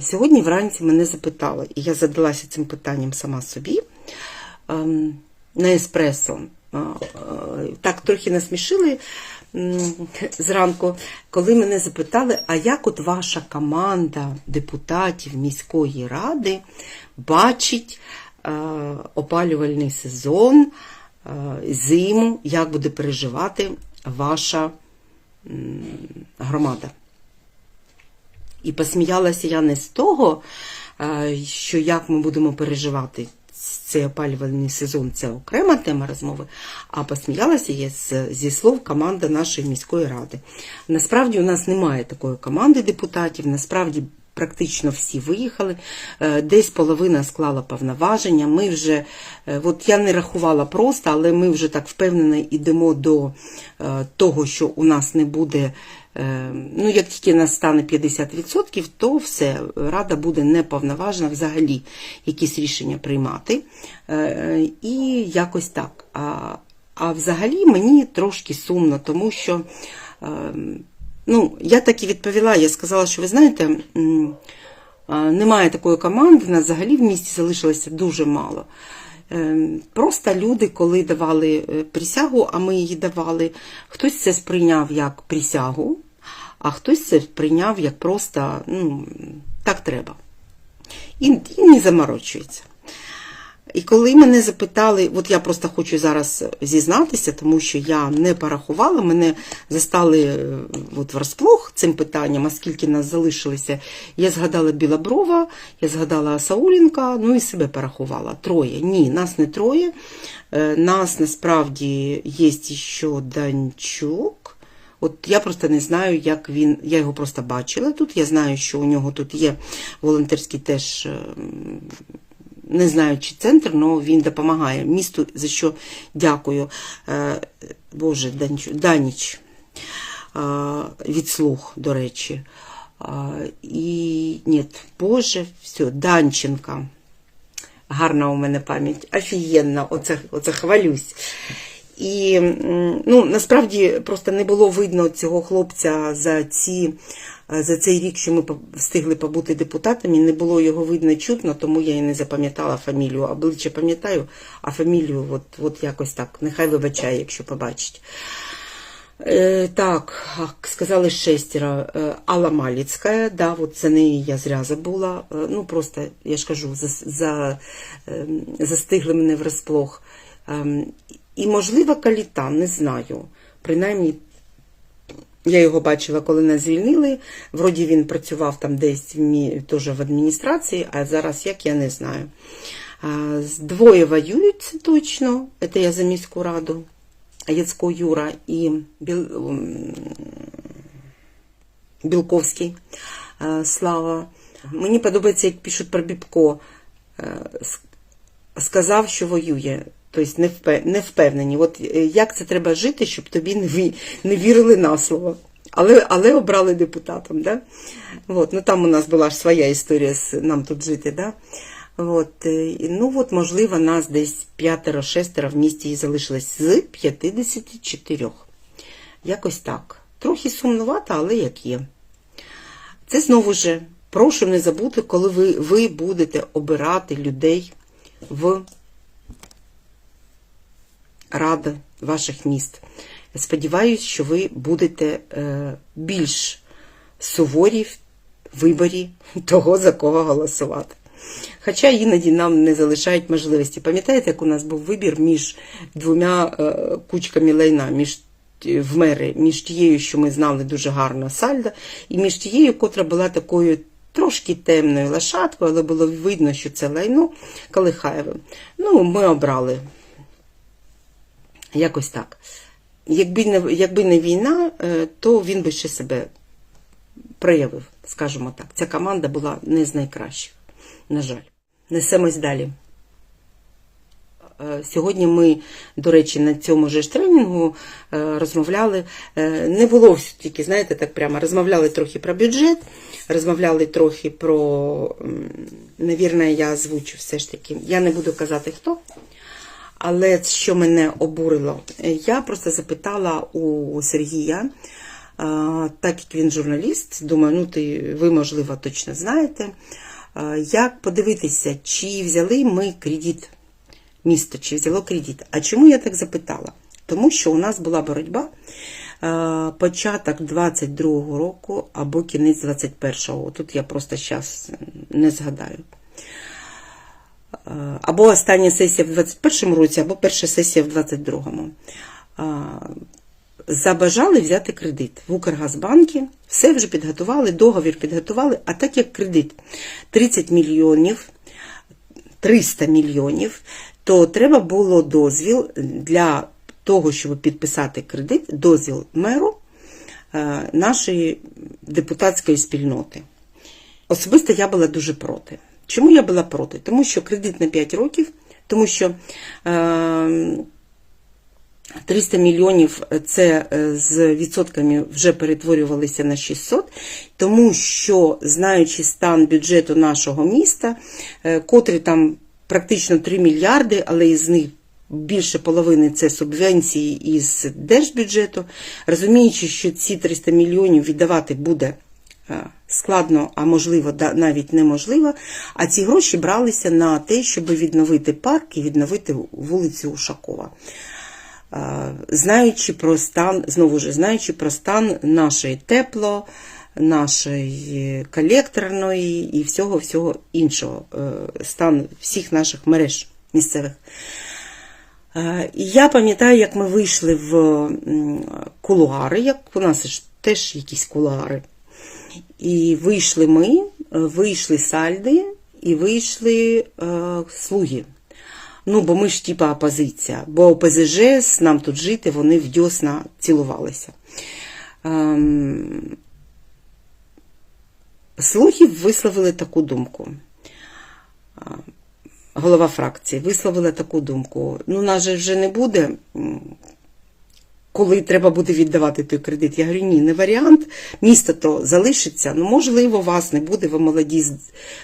Сьогодні вранці мене запитали, і я задалася цим питанням сама собі ем, на еспресо. Е, е, Так трохи насмішили зранку, коли мене запитали, а як от ваша команда депутатів міської ради бачить е, опалювальний сезон, зиму, як буде переживати ваша громада? І посміялася я не з того, е, що як ми будемо переживати цей опалювальний сезон, це окрема тема розмови, а посміялася я зі слов команда нашої міської ради. Насправді у нас немає такої команди депутатів, насправді практично всі виїхали, е, десь половина склала повноваження. Ми вже, е, от я не рахувала просто, але ми вже так впевнено йдемо до е, того, що у нас не буде. Ну, як тільки нас стане 50%, то все, рада буде неповноважна взагалі якісь рішення приймати. І якось так. А, а взагалі мені трошки сумно, тому що е, ну, я так і відповіла, я сказала, що ви знаєте, немає такої команди, нас взагалі в місті залишилося дуже мало. Е, Просто люди, коли давали е, присягу, а ми її давали, хтось це сприйняв як присягу, а хтось це сприйняв як просто ну, так треба. І, і не заморочується. І коли мене запитали, от я просто хочу зараз зізнатися, тому що я не порахувала, мене застали е, от врасплох цим питанням, а скільки нас залишилося. Я згадала Білоброва, я згадала Саулінка, ну і себе порахувала. Троє. Ні, нас не троє. Е, Нас насправді є ще Данчук. От я просто не знаю, як він. Я його просто бачила тут. Я знаю, що у нього тут є волонтерський теж. Не знаю, чи центр, але він допомагає місту, за що дякую. Е, Боже, Даніч е, від слух, до речі. Е, І ні, Боже, все, Данченка. Гарна у мене пам'ять, офігенна, оце, оце хвалюсь. І ну, насправді просто не було видно цього хлопця за ці. За цей рік, що ми встигли побути депутатами, не було його видно чутно, тому я і не запам'ятала фамілію. Обличчя пам'ятаю, а фамілію от, от якось так. Нехай вибачає, якщо побачить. Е, так, сказали шестеро. Е, Алла Маліцька, да, от за неї я зря забула. Е, ну, просто, я ж кажу, за, за, е, застигли мене врасплох. І, можливо, Каліта, не знаю. Принаймні, я його бачила, коли нас звільнили. Вроді він працював там десь теж в адміністрації, а зараз як я не знаю. Двоє воюють, це точно. Це я за міську раду. Яцько Юра і Біл... Білковський Слава. Мені подобається, як пишуть про Бібко. Е, Сказав, що воює. Тобто не впевнені. От е, як це треба жити, щоб тобі не, вірили на слово. Але, але обрали депутатом. Да? От, ну, там у нас була ж своя історія з нам тут жити. Да? От, е, ну от, можливо, нас десь п'ятеро-шестеро в місті і залишилось з 54. Якось так. Трохи сумнувато, але як є. Це знову ж, прошу не забути, коли ви, ви будете обирати людей в ради ваших міст. Сподіваюсь, що ви будете е, більш суворі в виборі того, за кого голосувати. Хоча іноді нам не залишають можливості. Пам'ятаєте, як у нас був вибір між двома е, кучками лайна, між в мери, між тією, що ми знали дуже гарно Сальда, і між тією, котра була такою трошки темною лошадкою, але було видно, що це лайно Калихаєвим. Ну, ми обрали Якось так. Якби не, якби не війна, е, то він би ще себе проявив, скажімо так. Ця команда була не з найкращих, на жаль. Несемось далі. Е, Сьогодні ми, до речі, на цьому ж тренінгу е, розмовляли. Не було тільки, знаєте, так прямо розмовляли трохи про бюджет, розмовляли трохи про, навірно, я озвучу все ж таки. Я не буду казати хто. Але що мене обурило, я просто запитала у Сергія, Так як він журналіст, думаю, ну ти, ви, можливо, точно знаєте, як подивитися, чи взяли ми кредит, місто, чи взяло кредит. А чому я так запитала? Тому що у нас була боротьба початок 22-го року або кінець 21-го. Тут я просто зараз не згадаю. Або остання сесія в 21-му році, або перша сесія в 22-му. Забажали взяти кредит в Укргазбанкі, все вже підготували, договір підготували, а так як кредит 30 мільйонів, 300 мільйонів, то треба було дозвіл для того, щоб підписати кредит, дозвіл меру е, нашої депутатської спільноти. Особисто я була дуже проти. Чому я була проти? Тому що кредит на 5 років, тому що е, 300 мільйонів це е, з відсотками вже перетворювалися на 600, тому що, знаючи стан бюджету нашого міста, е, котрий там практично 3 мільярди, але із них більше половини це субвенції із держбюджету, розуміючи, що ці 300 мільйонів віддавати буде е, складно, а можливо, навіть неможливо, а ці гроші бралися на те, щоб відновити парк і відновити вулицю Ушакова. Знаючи про стан, знову ж знаючи про стан нашої тепло, нашої колекторної і всього всього іншого, е, стан всіх наших мереж місцевих. Е, я пам'ятаю, як ми вийшли в кулуари, як у нас теж якісь кулуари. І вийшли ми, е, вийшли сальди і вийшли е, слуги. Ну, бо ми ж типа опозиція, бо ОПЗЖ нам тут жити, вони в дьосна цілувалися. Ем, слуги висловили таку думку. Голова фракції висловила таку думку. Ну, нас же вже не буде, коли треба буде віддавати той кредит. Я говорю, ні, не варіант. Місто то залишиться. Ну, можливо, вас не буде, ви молоді,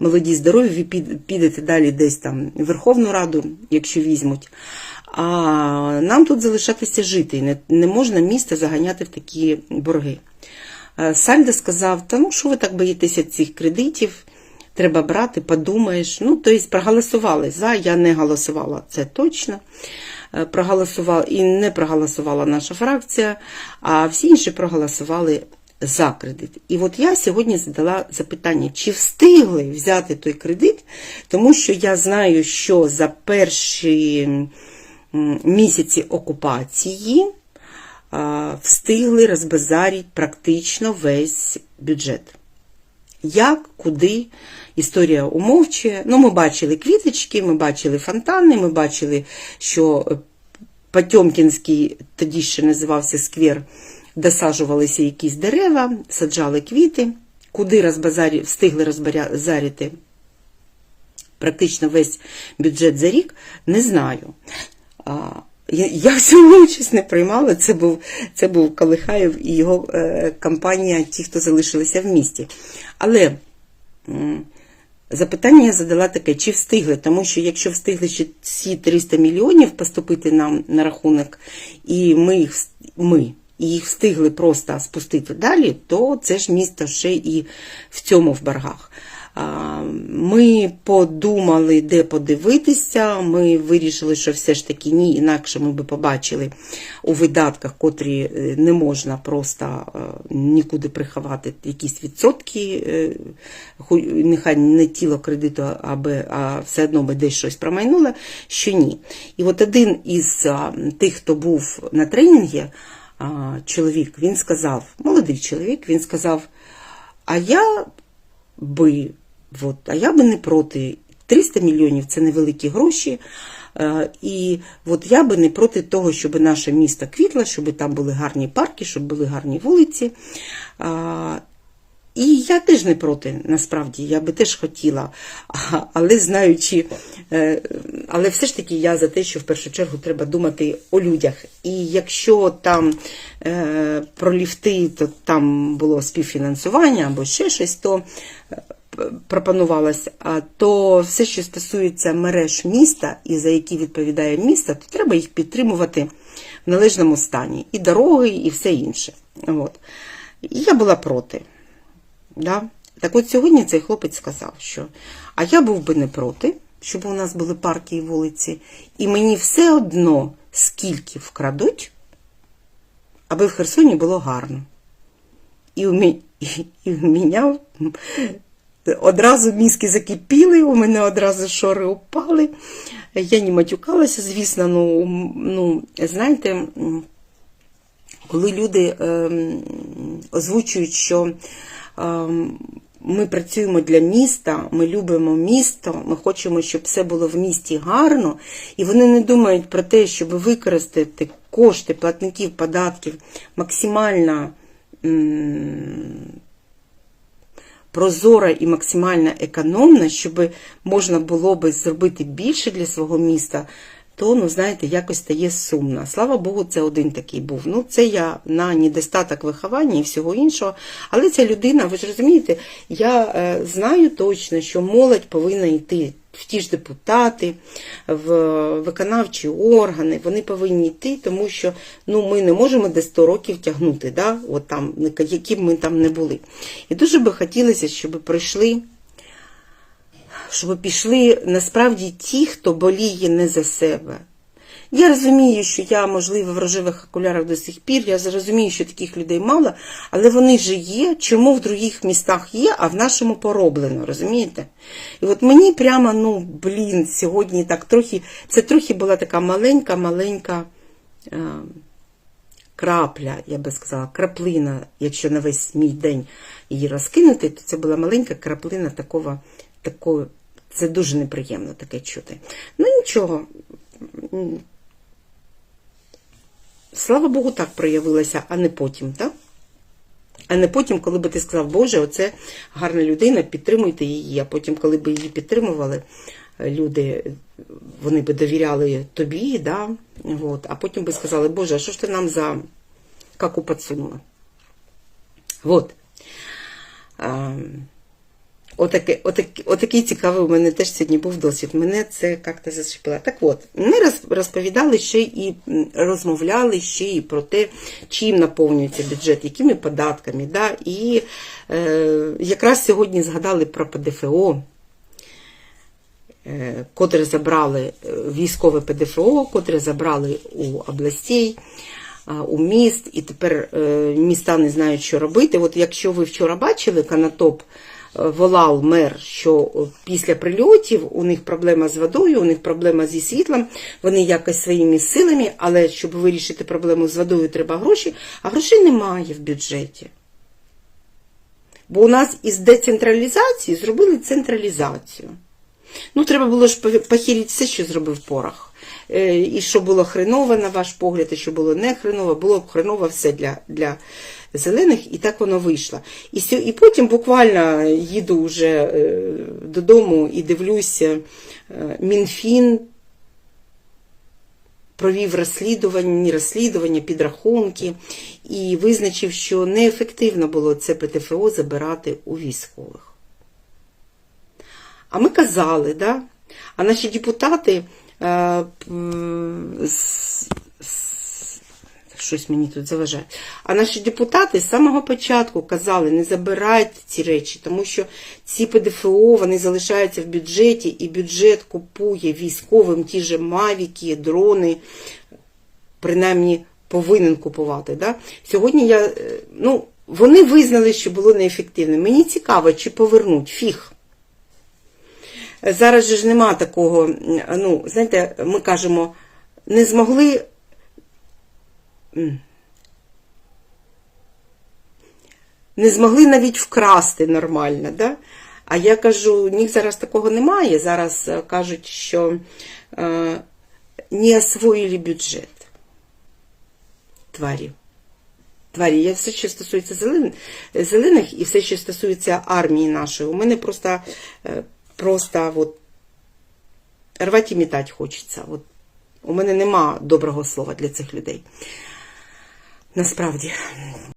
молоді здорові, ви підете далі десь там в Верховну Раду, якщо візьмуть. А нам тут залишатися жити. Не, не можна місто заганяти в такі борги. Е, Сальдо сказав: та ну що ви так боїтеся цих кредитів? Треба брати, подумаєш. Ну, тобто проголосували за, я не голосувала, це точно. Е, Проголосувала і не проголосувала наша фракція, а всі інші проголосували за кредит. І от я сьогодні задала запитання, чи встигли взяти той кредит, тому що я знаю, що за перші місяці окупації встигли розбазарити практично весь бюджет. Як, куди, історія умовчує. Ну, ми бачили квіточки, ми бачили фонтани, ми бачили, що Потьомкінський, тоді ще називався сквер, досаджувалися якісь дерева, саджали квіти, куди розбазарі, встигли розбазарити практично весь бюджет за рік, не знаю. Я, я в участь не приймала. Це був, це був Калихаєв і його е, компанія, ті, хто залишилися в місті. Але м, запитання я задала таке, чи встигли, тому що якщо встигли ще ці 300 мільйонів поступити нам на рахунок, і ми їх, ми, і їх встигли просто спустити далі, то це ж місто ще і в цьому в боргах. Ми подумали, де подивитися. Ми вирішили, що все ж таки ні, інакше ми би побачили у видатках, котрі е, не можна просто е, нікуди приховати якісь відсотки, е, нехай не тіло кредиту, аби, а все одно би десь щось промайнуло, що ні. І от один із тих, хто був на тренінгі, чоловік, він сказав, молодий чоловік, він сказав, а я би, от, а я би не проти. 300 мільйонів це невеликі гроші. Е, І от я би не проти того, щоб наше місто квітло, щоб там були гарні парки, щоб були гарні вулиці. І я теж не проти, насправді, я би теж хотіла. Але знаючи, е, але все ж таки я за те, що в першу чергу треба думати о людях. І якщо там е, про ліфти, то там було співфінансування або ще щось, то пропонувалось, то все, що стосується мереж міста і за які відповідає місто, то треба їх підтримувати в належному стані. І дороги, і все інше. От. І я була проти. Да? Так от сьогодні цей хлопець сказав, що а я був би не проти, щоб у нас були парки і вулиці, і мені все одно, скільки вкрадуть, аби в Херсоні було гарно. І у, мі... і у мене одразу мізки закипіли, у мене одразу шори упали. Я не матюкалася, звісно, ну, ну знаєте, коли люди ем, озвучують, що ем, ми працюємо для міста, ми любимо місто, ми хочемо, щоб все було в місті гарно, і вони не думають про те, щоб використати кошти платників податків максимально м, прозора і максимально економна, щоб можна було би зробити більше для свого міста, то, ну, знаєте, якось стає сумно. Слава Богу, це один такий був. Ну, це я на недостаток виховання і всього іншого. Але ця людина, ви ж розумієте, я е, знаю точно, що молодь повинна йти в ті ж депутати, в виконавчі органи, вони повинні йти, тому що ну, ми не можемо десь 100 років тягнути, да? От там, які б ми там не були. І дуже би хотілося, щоб прийшли щоб пішли насправді ті, хто боліє не за себе. Я розумію, що я, можливо, в рожевих окулярах до сих пір, я розумію, що таких людей мало, але вони же є. Чому в других містах є, а в нашому пороблено, розумієте? І от мені прямо, ну, блін, сьогодні так трохи, це трохи була така маленька-маленька е, крапля, я би сказала, краплина, якщо на весь мій день її розкинути, то це була маленька краплина такого, такого, це дуже неприємно таке чути. Ну нічого. Слава Богу, так проявилася, а не потім, так? А не потім, коли би ти сказав, Боже, оце гарна людина, підтримуйте її. А потім, коли б її підтримували люди, вони би довіряли тобі, да? От. а потім би сказали, Боже, а що ж ти нам за каку підсунула? Вот. Отаке, отаке, отакий цікавий у мене теж сьогодні був досвід. Мене це як-то зачепило. Так от, ми розповідали ще і розмовляли ще і про те, чим наповнюється бюджет, якими податками. Да? І е, якраз сьогодні згадали про ПДФО, е, котре забрали військове ПДФО, котре забрали у областей. У міст, і тепер е, міста не знають, що робити. От якщо ви вчора бачили Канатоп, волав мер, що після прильотів у них проблема з водою, у них проблема зі світлом, вони якось своїми силами, але щоб вирішити проблему з водою, треба гроші, а грошей немає в бюджеті. Бо у нас із децентралізації зробили централізацію. Ну, треба було ж похилити все, що зробив порох. І що було хреново, на ваш погляд, і що було не хреново, було хреново все для для зелених, і так воно вийшло. І і потім буквально їду вже додому і дивлюся, Мінфін провів розслідування, розслідування, підрахунки і визначив, що неефективно було це ПТФО забирати у військових. А ми казали, да? а наші депутати е, щось мені тут заважає. А наші депутати з самого початку казали, не забирайте ці речі, тому що ці ПДФО вони залишаються в бюджеті, і бюджет купує військовим ті ж мавіки, дрони, принаймні повинен купувати. Да? Сьогодні я, е, ну, вони визнали, що було неефективним. Мені цікаво, чи повернуть фіг. Зараз же ж нема такого, ну, знаєте, ми кажемо, не змогли. Не змогли навіть вкрасти нормально, да? А я кажу, ні, зараз такого немає. Зараз кажуть, що е, не освоїли бюджет тварів. Тварі, я все, що стосується зелених і все, що стосується армії нашої, у мене просто. Е, просто от, рвать і мітати хочеться. От, у мене нема доброго слова для цих людей. Насправді.